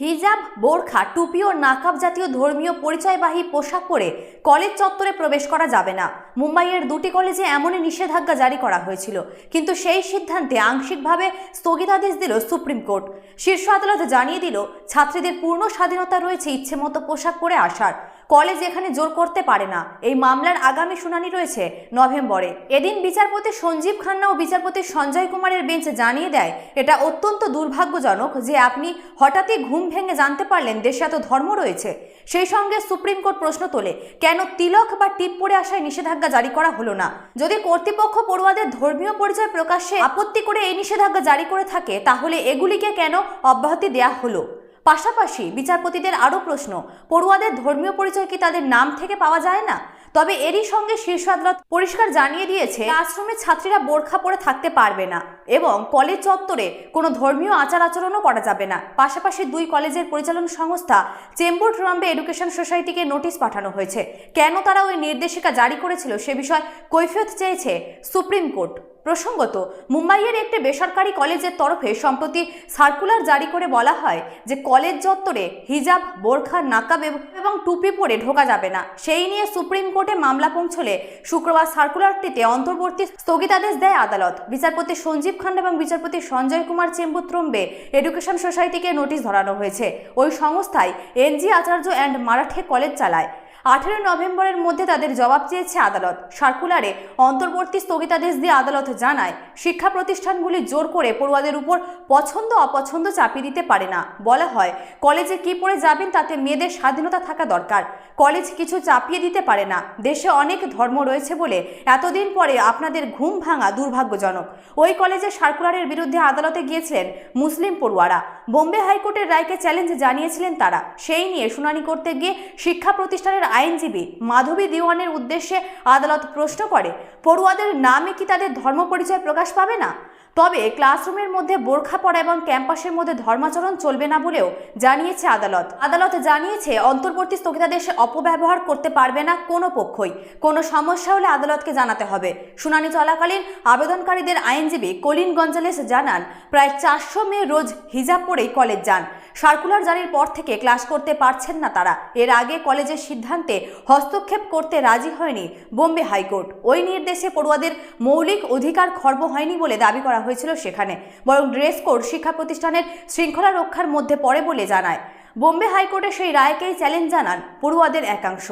হিজাব, বোরখা, টুপি ও নাকাব জাতীয় ধর্মীয় পরিচয়বাহী পোশাক পরে কলেজ চত্বরে প্রবেশ করা যাবে না। মুম্বাইয়ের দুটি কলেজে এমনই নিষেধাজ্ঞা জারি করা হয়েছিল, কিন্তু সেই সিদ্ধান্তে আংশিকভাবে স্থগিতাদেশ দিল সুপ্রিম কোর্ট। শীর্ষ আদালত জানিয়ে দিল, ছাত্রীদের পূর্ণ স্বাধীনতা রয়েছে ইচ্ছে মতো পোশাক পরে আসার। কলেজ এখানে জোর করতে পারে না। এই মামলার আগামী শুনানি রয়েছে নভেম্বরে। এদিন বিচারপতি সঞ্জীব খান্না ও বিচারপতি সঞ্জয় কুমারের বেঞ্চ জানিয়ে দেয়, এটা অত্যন্ত দুর্ভাগ্যজনক যে আপনি হঠাৎই ঘুম ভেঙে জানতে পারলেন দেশে এত ধর্ম রয়েছে। সেই সঙ্গে সুপ্রিম কোর্ট প্রশ্ন তোলে, কেন তিলক বা টিপ পরে আসায় নিষেধাজ্ঞা জারি করা হলো না? যদি কর্তৃপক্ষ পড়ুয়াদের ধর্মীয় পরিচয় প্রকাশ্যে আপত্তি করে এই নিষেধাজ্ঞা জারি করে থাকে, তাহলে এগুলিকে কেন অব্যাহতি দেয়া হলো? পাশাপাশি বিচারপতিদের আরও প্রশ্ন, পড়ুয়াদের ধর্মীয় পরিচয় কি তাদের নাম থেকে পাওয়া যায় না? তবে এরই সঙ্গে শীর্ষ আদালত পরিষ্কার জানিয়ে দিয়েছে আশ্রমের ছাত্রীরা বোরখা পরে থাকতে পারবে না এবং কলেজ চত্বরে কোনো ধর্মীয় আচার আচরণও করা যাবে না। পাশাপাশি দুই কলেজের পরিচালন সংস্থা চেম্বুর ট্রাম্পে এডুকেশন সোসাইটিকে নোটিশ পাঠানো হয়েছে। কেন তারা ওই নির্দেশিকা জারি করেছিল সে বিষয়ে কৈফিয়ত চেয়েছে সুপ্রিম কোর্ট। প্রসঙ্গত, মুম্বাইয়ের একটি বেসরকারি কলেজের তরফে সম্প্রতি সার্কুলার জারি করে বলা হয় যে কলেজ চত্বরে হিজাব, বোরখা, নাকাব এবং টুপি পরে ঢোকা যাবে না। সেই নিয়ে সুপ্রিম কোর্টে মামলা পৌঁছলে শুক্রবার সার্কুলারটিতে অন্তর্বর্তী স্থগিতাদেশ দেয় আদালত। বিচারপতি সঞ্জীব খান এবং বিচারপতি সঞ্জয় কুমার চেম্বুত্রম্বে এডুকেশন সোসাইটিকে নোটিশ ধরানো হয়েছে। ওই সংস্থায় NG Acharya and Marathe college চালায়। আঠেরো নভেম্বরের মধ্যে তাদের জবাব চেয়েছে আদালত। সার্কুলারে অন্তর্বর্তী স্থগিতাদেশ দিয়ে আদালত জানায়, শিক্ষা প্রতিষ্ঠানগুলি জোর করে পড়ুয়াদের উপর পছন্দ অপছন্দ চাপিয়ে দিতে পারে না। বলা হয়, কলেজে কি পড়ে যাবেন তাতে মেয়েদের স্বাধীনতা থাকা দরকার। কলেজ কিছু চাপিয়ে দিতে পারে না। দেশে অনেক ধর্ম রয়েছে বলে এতদিন পরে আপনাদের ঘুম ভাঙা দুর্ভাগ্যজনক। ওই কলেজে সার্কুলারের বিরুদ্ধে আদালতে গিয়েছিলেন মুসলিম পড়ুয়ারা। বোম্বে হাইকোর্টের রায়কে চ্যালেঞ্জ জানিয়েছিলেন তারা। সেই নিয়ে শুনানি করতে গিয়ে শিক্ষা প্রতিষ্ঠানের আইনজীবী মাধবী দিওয়ানের উদ্দেশ্যে আদালত প্রশ্ন করে, পড়ুয়াদের নামে কি তাদের ধর্ম পরিচয় প্রকাশ পাবে না? তবে ক্লাসরুমের মধ্যে বোরখা পরা এবং ক্যাম্পাসের মধ্যে ধর্মাচরণ চলবে না বলেও জানিয়েছে আদালত। আদালত জানিয়েছে, অন্তর্বর্তী স্থগিতাদেশে অপব্যবহার করতে পারবে না কোনো পক্ষই। কোনো সমস্যা হলে আদালতকে জানাতে হবে। শুনানি চলাকালীন আবেদনকারীদের আইনজীবী কলিন গঞ্জালেস জানান, প্রায় চারশো মেয়ে রোজ হিজাব পরেই কলেজ যান। সার্কুলার জারির পর থেকে ক্লাস করতে পারছেন না তারা। এর আগে কলেজের সিদ্ধান্তে হস্তক্ষেপ করতে রাজি হয়নি বোম্বে হাইকোর্ট। ওই নির্দেশে পড়ুয়াদের মৌলিক অধিকার খর্ব হয়নি বলে দাবি করা হয়েছিল সেখানে। বরং ড্রেস কোড শিক্ষা প্রতিষ্ঠানের শৃঙ্খলা রক্ষার মধ্যে পড়ে বলে জানায়। বোম্বে হাইকোর্টে সেই রায়কেই চ্যালেঞ্জ জানান পড়ুয়াদের একাংশ।